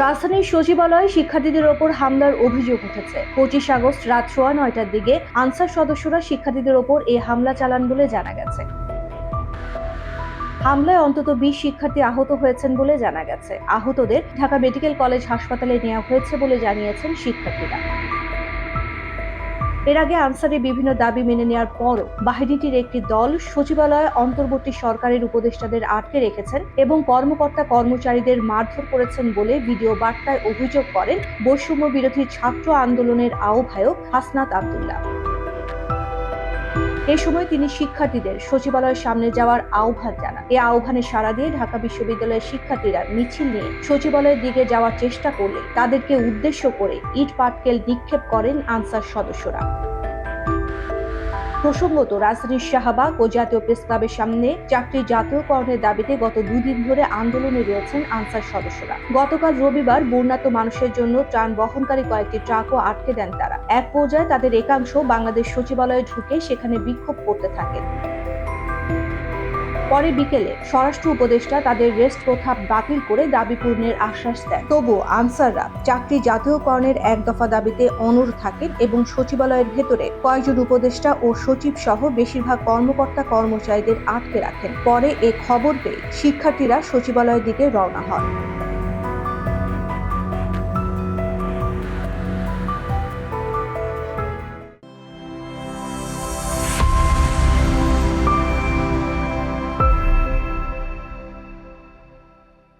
রাজধানীর সচিবালয়ে শিক্ষার্থীদের ওপর হামলার অভিযোগ উঠেছে। পঁচিশ আগস্ট রাত সোয়া নয়টার দিকে আনসার সদস্যরা শিক্ষার্থীদের ওপর এই হামলা চালান বলে জানা গেছে। হামলায় অন্তত বিশ শিক্ষার্থী আহত হয়েছেন বলে জানা গেছে। আহতদের ঢাকা মেডিকেল কলেজ হাসপাতালে নেওয়া হয়েছে বলে জানিয়েছেন শিক্ষার্থীরা। এর আগে আনসারের বিভিন্ন দাবি মেনে নেওয়ার পরও বাহিনীটির একটি দল সচিবালয়ে অন্তর্বর্তী সরকারের উপদেষ্টাদের আটকে রেখেছেন এবং কর্মকর্তা কর্মচারীদের মারধর করেছেন বলে ভিডিও বার্তায় অভিযোগ করেন বৈষম্য বিরোধী ছাত্র আন্দোলনের আহ্বায়ক হাসনাত আবদুল্লাহ। এ সময় তিনি শিক্ষার্থীদের সচিবালয়ের সামনে যাওয়ার আহ্বান জানান। এ আহ্বানে সাড়া দিয়ে ঢাকা বিশ্ববিদ্যালয়ের শিক্ষার্থীরা মিছিল নিয়ে সচিবালয়ের দিকে যাওয়ার চেষ্টা করলে তাদেরকে উদ্দেশ্য করে ইট পাটকেল নিক্ষেপ করেন আনসার সদস্যরা। প্রসঙ্গত রাজধানীর শাহবাগ ও জাতীয় প্রেস ক্লাবের সামনে চাকরি জাতীয়করণের দাবিতে গত দুদিন ধরে আন্দোলনে রয়েছেন আনসার সদস্যরা। গতকাল রবিবার বন্যাত মানুষের জন্য ত্রাণ বহনকারী কয়েকটি ট্রাকও আটকে দেন তারা। এক পর্যায়ে তাদের একাংশ বাংলাদেশ সচিবালয়ে ঢুকে সেখানে বিক্ষোভ করতে থাকেন। পরে বিকেলে স্বরাষ্ট্র উপদেষ্টা তাদের রেস্ট প্রথা বাতিল করে দাবি পূর্ণের আশ্বাস দেয় তবুও আনসাররা চাকরি জাতীয়করণের এক দফা দাবিতে অনুর থাকেন এবং সচিবালয়ের ভেতরে কয়েকজন উপদেষ্টা ও সচিব সহ বেশিরভাগ কর্মকর্তা কর্মচারীদের আটকে রাখেন। পরে এ খবর পেয়ে শিক্ষার্থীরা সচিবালয়ের দিকে রওনা হন।